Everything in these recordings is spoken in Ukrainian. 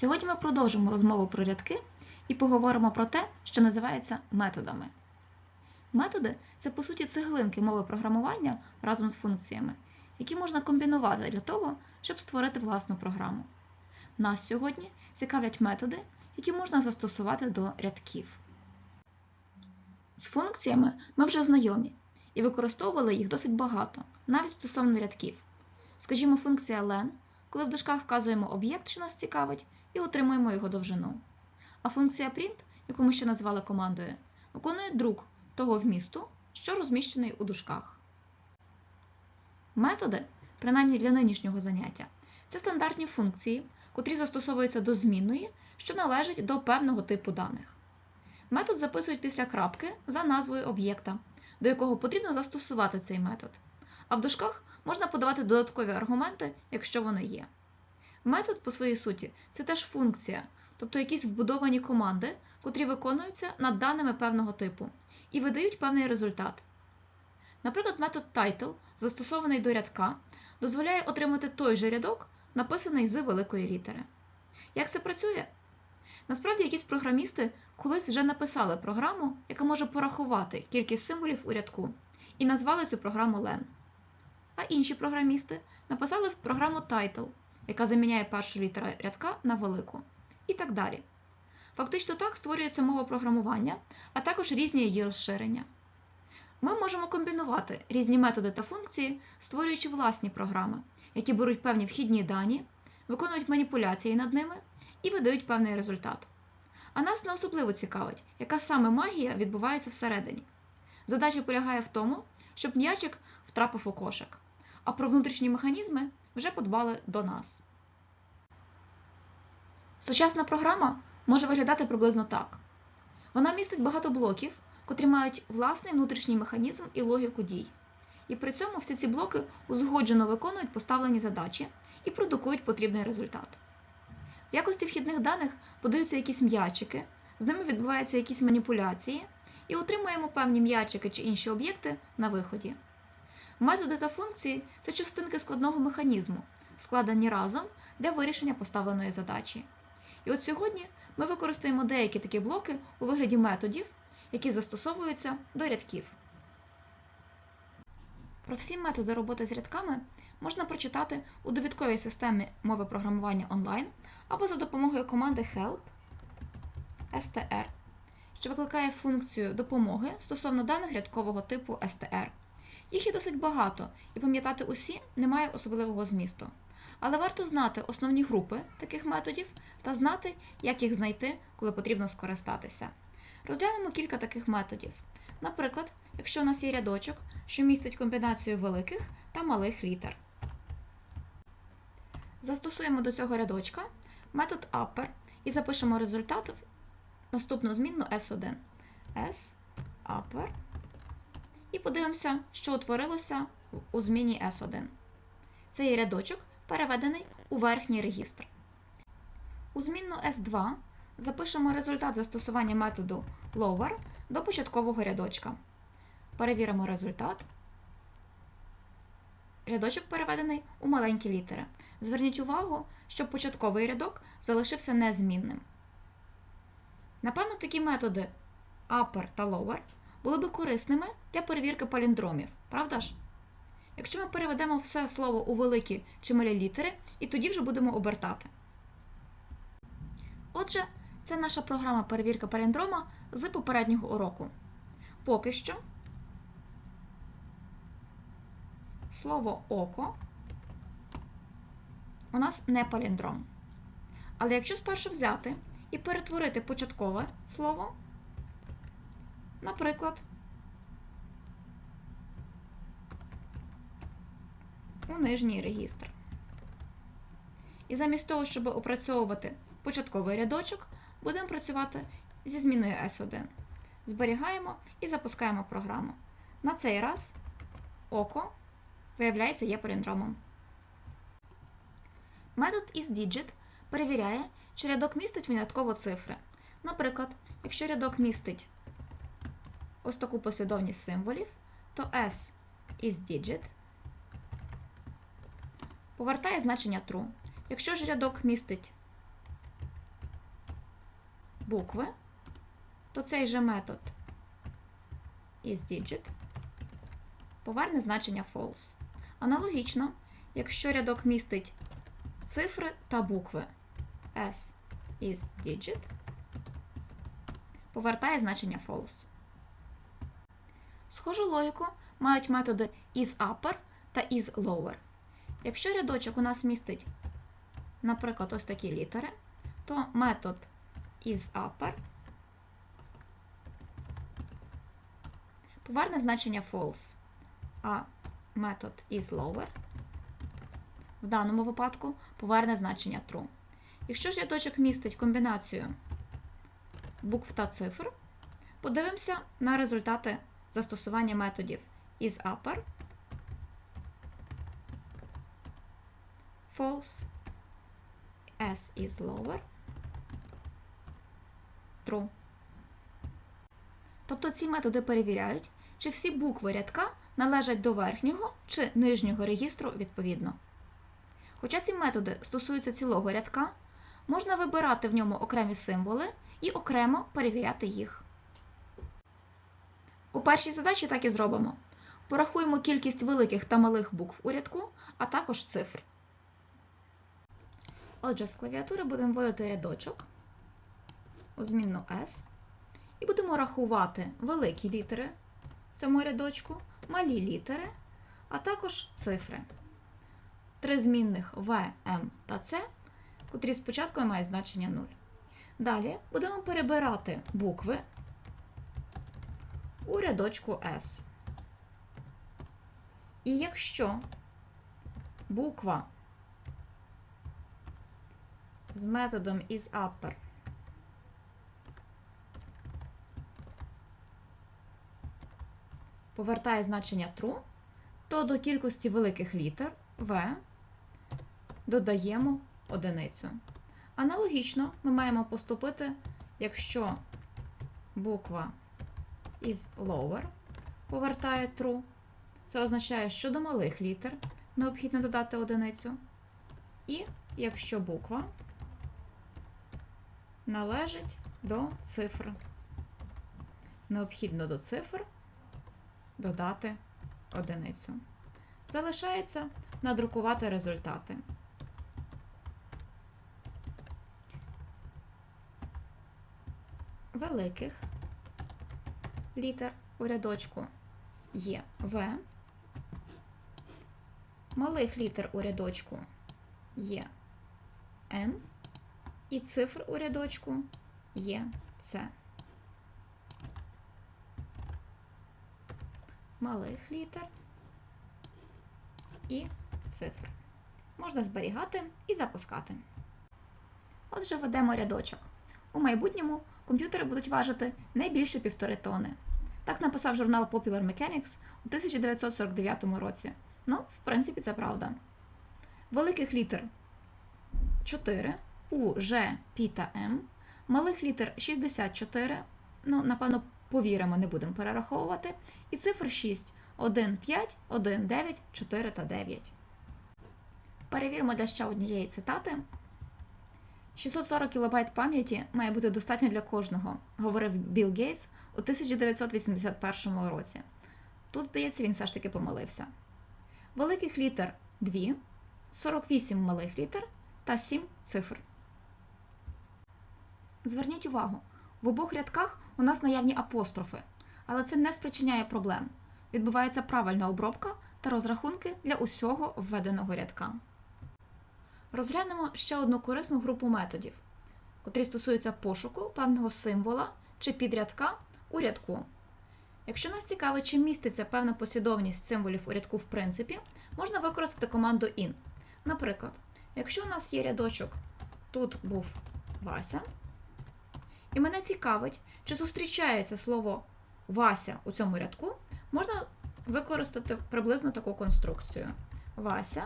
Сьогодні ми продовжимо розмову про рядки і поговоримо про те, що називається методами. Методи це по суті цеглинки мови програмування разом з функціями, які можна комбінувати для того, щоб створити власну програму. Нас сьогодні цікавлять методи, які можна застосувати до рядків. З функціями ми вже знайомі і використовували їх досить багато, навіть стосовно рядків. Скажімо, функція len, коли в дужках вказуємо об'єкт, що нас цікавить, і отримуємо його довжину. А функція print, яку ми ще називали командою, виконує друк того вмісту, що розміщений у дужках. Методи, принаймні для нинішнього заняття, це стандартні функції, котрі застосовуються до змінної, що належить до певного типу даних. Метод записують після крапки за назвою об'єкта, до якого потрібно застосувати цей метод. А в дужках можна подавати додаткові аргументи, якщо вони є. Метод, по своїй суті, це теж функція, тобто якісь вбудовані команди, котрі виконуються над даними певного типу і видають певний результат. Наприклад, метод title, застосований до рядка, дозволяє отримати той же рядок, написаний з великої літери. Як це працює? Насправді, якісь програмісти колись вже написали програму, яка може порахувати кількість символів у рядку, і назвали цю програму len. А інші програмісти написали програму title, яка заміняє першу літеру рядка на велику. І так далі. Фактично так створюється мова програмування, а також різні її розширення. Ми можемо комбінувати різні методи та функції, створюючи власні програми, які беруть певні вхідні дані, виконують маніпуляції над ними і видають певний результат. А нас не особливо цікавить, яка саме магія відбувається всередині. Задача полягає в тому, щоб м'ячик втрапив у кошик, а про внутрішні механізми вже подбали до нас. Сучасна програма може виглядати приблизно так. Вона містить багато блоків, котрі мають власний внутрішній механізм і логіку дій. І при цьому всі ці блоки узгоджено виконують поставлені задачі і продукують потрібний результат. В якості вхідних даних подаються якісь м'ячики, з ними відбуваються якісь маніпуляції, і отримуємо певні м'ячики чи інші об'єкти на виході. Методи та функції це частинки складного механізму, складені разом для вирішення поставленої задачі. І от сьогодні ми використаємо деякі такі блоки у вигляді методів, які застосовуються до рядків. Про всі методи роботи з рядками можна прочитати у довідковій системі мови програмування онлайн або за допомогою команди help str, що викликає функцію допомоги стосовно даних рядкового типу str. Їх є досить багато, і пам'ятати усі немає особливого змісту. Але варто знати основні групи таких методів та знати, як їх знайти, коли потрібно скористатися. Розглянемо кілька таких методів. Наприклад, якщо у нас є рядочок, що містить комбінацію великих та малих літер. Застосуємо до цього рядочка метод upper і запишемо результат в наступну змінну S1. S upper. І подивимося, що утворилося у зміні S1. Цей рядочок переведений у верхній регістр. У змінну S2 запишемо результат застосування методу lower до початкового рядочка. Перевіримо результат. Рядочок переведений у маленькі літери. Зверніть увагу, що початковий рядок залишився незмінним. Напевно, такі методи upper та lower були би корисними для перевірки паліндромів, правда ж? Якщо ми переведемо все слово у великі чи малі літери, і тоді вже будемо обертати. Отже, це наша програма перевірки паліндрома з попереднього уроку. Поки що слово око у нас не паліндром. Але якщо спершу взяти і перетворити початкове слово, наприклад, у нижній регістр. І замість того, щоб опрацьовувати початковий рядочок, будемо працювати зі зміною S1. Зберігаємо і запускаємо програму. На цей раз око, виявляється, є паліндромом. Метод isDigit перевіряє, чи рядок містить винятково цифри. Наприклад, якщо рядок містить ось таку послідовність символів, то S isDigit повертає значення true. Якщо ж рядок містить букви, то цей же метод isDigit поверне значення false. Аналогічно, якщо рядок містить цифри та букви s isDigit, повертає значення false. Схожу логіку мають методи isUpper та isLower. Якщо рядочок у нас містить, наприклад, ось такі літери, то метод isUpper поверне значення false, а метод isLower в даному випадку поверне значення true. Якщо ж рядочок містить комбінацію букв та цифр, подивимося на результати застосування методів isUpper, false, s is lower, true. Тобто ці методи перевіряють, чи всі букви рядка належать до верхнього чи нижнього регістру відповідно. Хоча ці методи стосуються цілого рядка, можна вибирати в ньому окремі символи і окремо перевіряти їх. У першій задачі так і зробимо. Порахуємо кількість великих та малих букв у рядку, а також цифр. Отже, з клавіатури будемо вводити рядочок у змінну S і будемо рахувати великі літери в цьому рядочку, малі літери, а також цифри. Три змінних В, М та С, котрі спочатку мають значення 0. Далі будемо перебирати букви у рядочку S. І якщо буква з методом isUpper повертає значення true, то до кількості великих літер V додаємо одиницю. Аналогічно ми маємо поступити, якщо буква is lower повертає true, це означає, що до малих літер необхідно додати одиницю. І якщо буква належить до цифр, необхідно до цифр додати одиницю. Залишається надрукувати результати. Великих літер у рядочку є В, малих літер у рядочку є М, і цифр у рядочку є С. Малих літер і цифр. Можна зберігати і запускати. Отже, ведемо рядочок. У майбутньому комп'ютери будуть важити не більше півтори тони. Так написав журнал Popular Mechanics у 1949 році. Ну, в принципі, це правда. Великих літер 4, У, Ж, П та М, малих літер 64, ну, напевно, повіримо, не будемо перераховувати, і цифр 6, 1, 5, 1, 9, 4 та 9. Перевіримо для ще однієї цитати. 640 кБ пам'яті має бути достатньо для кожного, говорив Білл Гейтс у 1981 році. Тут, здається, він все ж таки помилився. Великих літер 2, 48 малих літер та 7 цифр. Зверніть увагу, в обох рядках у нас наявні апострофи, але це не спричиняє проблем. Відбувається правильна обробка та розрахунки для усього введеного рядка. Розглянемо ще одну корисну групу методів, котрі стосуються пошуку певного символа чи підрядка у рядку. Якщо нас цікавить, чи міститься певна послідовність символів у рядку в принципі, можна використати команду in. Наприклад, якщо у нас є рядочок, тут був Вася, і мене цікавить, чи зустрічається слово Вася у цьому рядку, можна використати приблизно таку конструкцію. Вася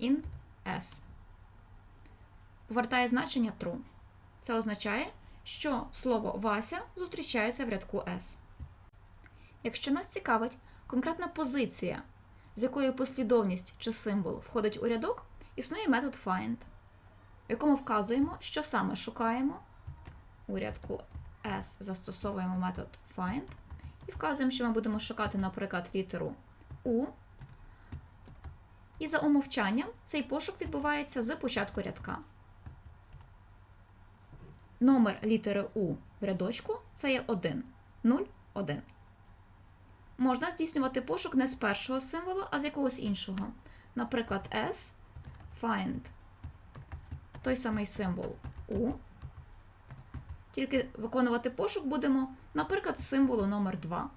in S. Повертає значення true. Це означає, що слово Вася зустрічається в рядку S. Якщо нас цікавить конкретна позиція, з якою послідовність чи символ входить у рядок, існує метод find. в якому вказуємо, що саме шукаємо. У рядку S застосовуємо метод find і вказуємо, що ми будемо шукати, наприклад, літеру U. І за умовчанням цей пошук відбувається з початку рядка. Номер літери У в рядочку це є 1, 0, 1. Можна здійснювати пошук не з першого символу, а з якогось іншого. Наприклад, S, find той самий символ U. Тільки виконувати пошук будемо, наприклад, з символу номер 2.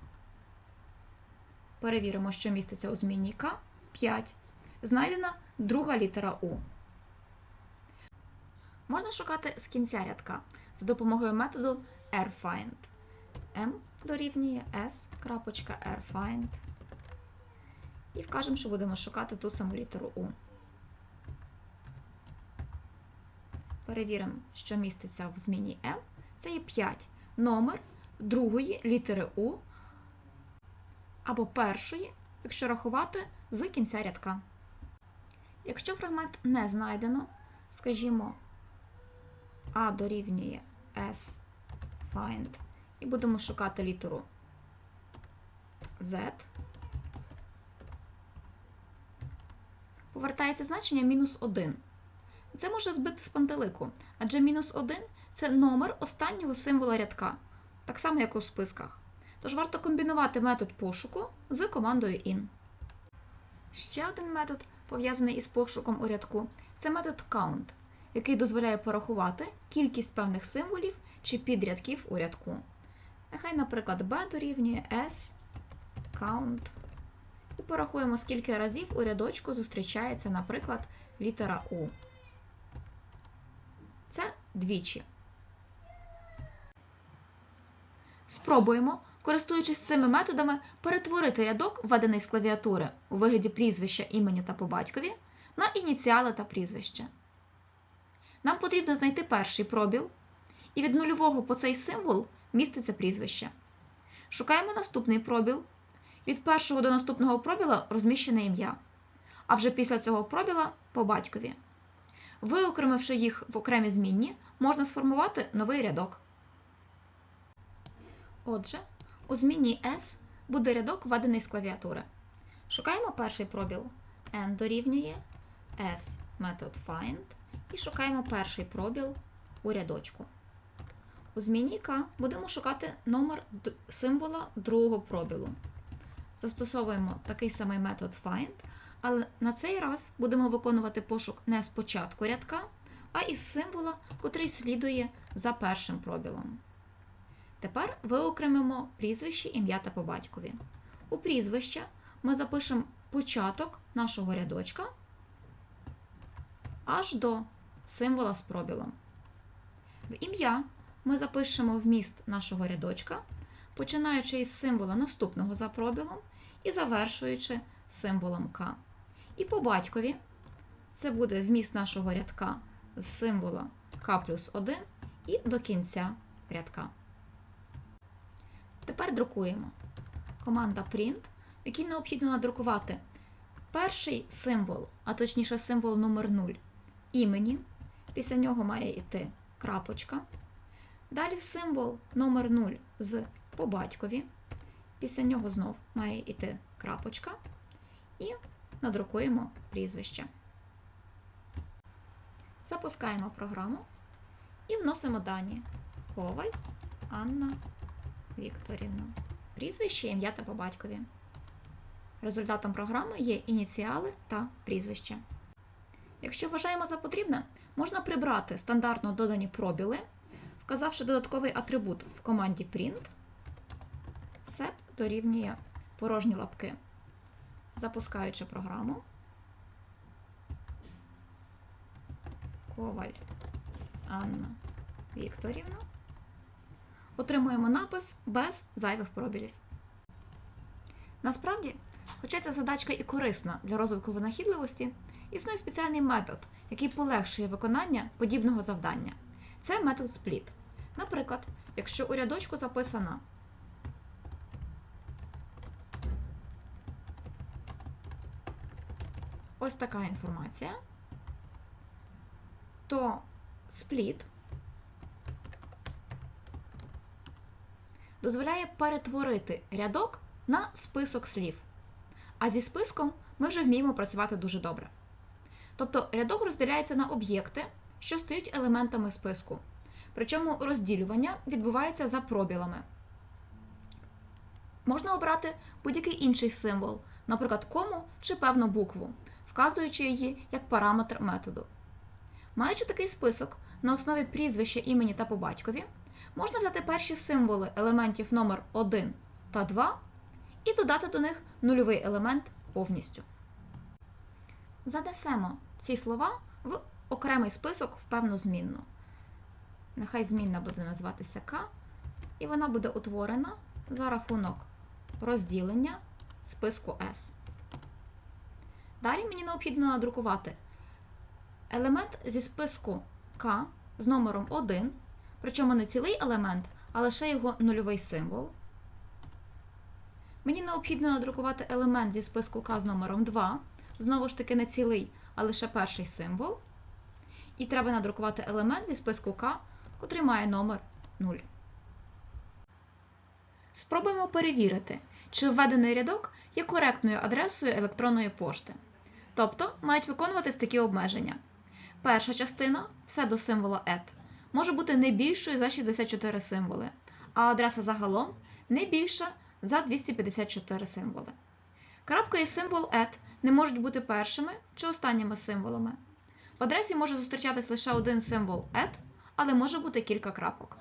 Перевіримо, що міститься у змінній К. 5. Знайдена друга літера У. Можна шукати з кінця рядка за допомогою методу rfind. M дорівнює s.rfind. І вкажемо, що будемо шукати ту саму літеру У. Перевіримо, що міститься в зміні M. Це є 5. Номер другої літери У або першої, якщо рахувати з кінця рядка. Якщо фрагмент не знайдено, скажімо, А дорівнює S find, і будемо шукати літеру Z, повертається значення мінус 1. Це може збити з пантелику, адже мінус 1 це номер останнього символа рядка, так само, як у списках. Тож варто комбінувати метод пошуку з командою in. Ще один метод, пов'язаний із пошуком у рядку, це метод count, який дозволяє порахувати кількість певних символів чи підрядків у рядку. Нехай, наприклад, b дорівнює s, count. І порахуємо, скільки разів у рядочку зустрічається, наприклад, літера U. Це двічі. Спробуємо, користуючись цими методами, перетворити рядок, введений з клавіатури у вигляді прізвища імені та по батькові, на ініціали та прізвище. Нам потрібно знайти перший пробіл, і від нульового по цей символ міститься прізвище. Шукаємо наступний пробіл. Від першого до наступного пробіла розміщене ім'я, а вже після цього пробіла по батькові. Виокремивши їх в окремі змінні, можна сформувати новий рядок. Отже, у змінній S буде рядок введений з клавіатури. Шукаємо перший пробіл. N дорівнює S метод find і шукаємо перший пробіл у рядочку. У зміні К будемо шукати номер символа другого пробілу. Застосовуємо такий самий метод find, але на цей раз будемо виконувати пошук не з початку рядка, а із символа, котрий слідує за першим пробілом. Тепер виокремимо прізвище, ім'я та по батькові. У прізвище ми запишемо початок нашого рядочка аж до символа з пробілом. В ім'я ми запишемо вміст нашого рядочка, починаючи із символа наступного за пробілом і завершуючи символом К. І по батькові це буде вміст нашого рядка з символа К плюс 1 і до кінця рядка. Тепер друкуємо. Команда Print, в якій необхідно надрукувати перший символ, а точніше символ номер 0 імені. Після нього має йти крапочка. Далі символ номер 0 з по батькові. Після нього знов має йти крапочка. І надрукуємо прізвище. Запускаємо програму і вносимо дані. Коваль Анна Вікторівна. Прізвище, ім'я та по батькові. Результатом програми є ініціали та прізвище. Якщо вважаємо за потрібне, можна прибрати стандартно додані пробіли, вказавши додатковий атрибут в команді print, sep дорівнює порожні лапки. Запускаючи програму, Коваль Анна Вікторівна, отримуємо напис без зайвих пробілів. Насправді, хоча ця задачка і корисна для розвитку винахідливості, існує спеціальний метод, який полегшує виконання подібного завдання. Це метод split. Наприклад, якщо у рядочку записана ось така інформація, то спліт дозволяє перетворити рядок на список слів. А зі списком ми вже вміємо працювати дуже добре. Тобто рядок розділяється на об'єкти, що стають елементами списку. Причому розділювання відбувається за пробілами. Можна обрати будь-який інший символ, наприклад, кому чи певну букву, вказуючи її як параметр методу. Маючи такий список на основі прізвища імені та по батькові, можна взяти перші символи елементів номер 1 та 2 і додати до них нульовий елемент повністю. Занесемо ці слова в окремий список в певну змінну. Нехай змінна буде називатися К, і вона буде утворена за рахунок розділення списку S. Далі мені необхідно надрукувати елемент зі списку К з номером 1, причому не цілий елемент, а лише його нульовий символ. Мені необхідно надрукувати елемент зі списку К з номером 2, знову ж таки не цілий, а лише перший символ. І треба надрукувати елемент зі списку К, котрий має номер 0. Спробуємо перевірити, чи введений рядок є коректною адресою електронної пошти. Тобто мають виконуватись такі обмеження. Перша частина все до символа ET може бути не більшою за 64 символи, а адреса загалом не більша за 254 символи. Крапка і символ ET не можуть бути першими чи останніми символами. В адресі може зустрічатись лише один символ ET, але може бути кілька крапок.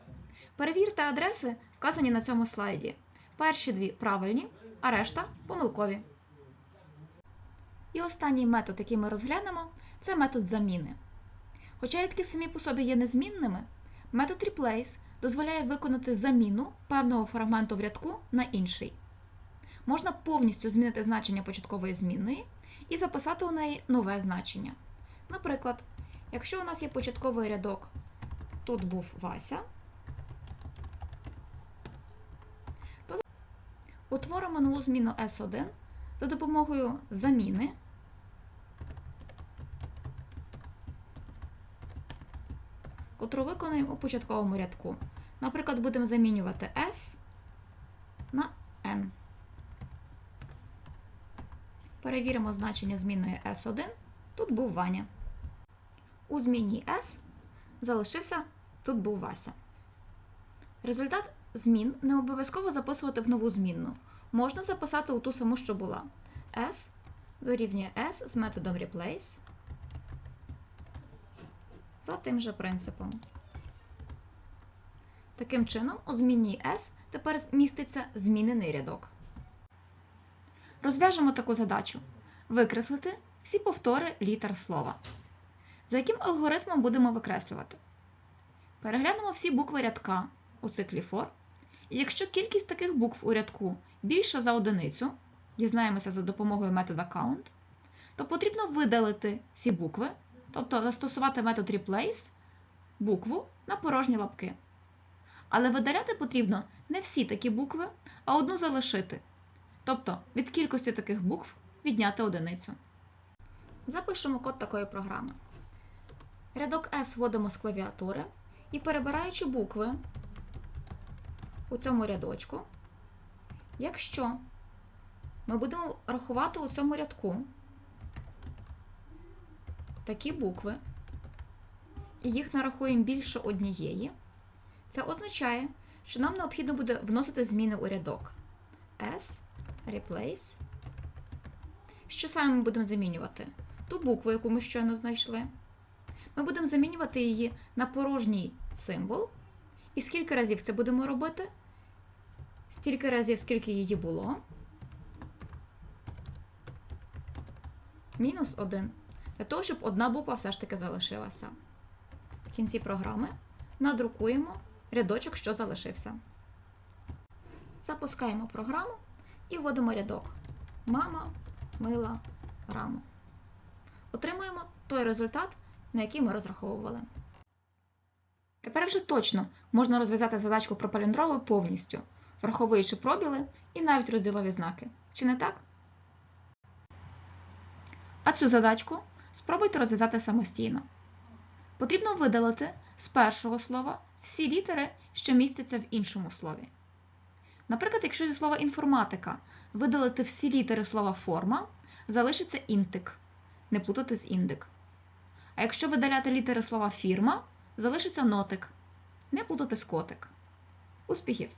Перевірте адреси, вказані на цьому слайді. Перші дві правильні, а решта помилкові. І останній метод, який ми розглянемо, це метод заміни. Хоча рядки самі по собі є незмінними, метод replace дозволяє виконати заміну певного фрагменту в рядку на інший. Можна повністю змінити значення початкової змінної і записати у неї нове значення. Наприклад, якщо у нас є початковий рядок, тут був Вася, то утворимо нову зміну S1 за допомогою заміни котру виконуємо у початковому рядку. Наприклад, будемо замінювати S на N. Перевіримо значення змінної S1. Тут був Ваня. У зміні S залишився тут був Вася. Результат змін не обов'язково записувати в нову змінну. Можна записати у ту саму, що була. S дорівнює S з методом replace за тим же принципом. Таким чином, у змінній S тепер міститься змінений рядок. Розв'яжемо таку задачу: викреслити всі повтори літер слова. За яким алгоритмом будемо викреслювати? Переглянемо всі букви рядка у циклі for. І якщо кількість таких букв у рядку більша за одиницю, дізнаємося за допомогою метода count, то потрібно видалити ці букви тобто застосувати метод replace букву на порожні лапки. Але видаляти потрібно не всі такі букви, а одну залишити. Тобто від кількості таких букв відняти одиницю. Запишемо код такої програми. Рядок S вводимо з клавіатури і перебираючи букви у цьому рядочку, якщо ми будемо рахувати у цьому рядку такі букви, і їх нарахуємо більше однієї, це означає, що нам необхідно буде вносити зміни у рядок S, replace. Що саме ми будемо замінювати? Ту букву, яку ми щойно знайшли. Ми будемо замінювати її на порожній символ. І скільки разів це будемо робити? Стільки разів, скільки її було. Мінус 1 для того, щоб одна буква все ж таки залишилася. В кінці програми надрукуємо рядочок, що залишився. Запускаємо програму і вводимо рядок Мама мила раму. Отримуємо той результат, на який ми розраховували. Тепер вже точно можна розв'язати задачку про паліндроми повністю, враховуючи пробіли і навіть розділові знаки. Чи не так? А цю задачку Спробуйте розв'язати самостійно. Потрібно видалити з першого слова всі літери, що містяться в іншому слові. Наприклад, якщо зі слова інформатика видалити всі літери слова форма, залишиться інтик, не плутати з індик. А якщо видаляти літери слова фірма, залишиться нотик, не плутати з котик. Успіхів!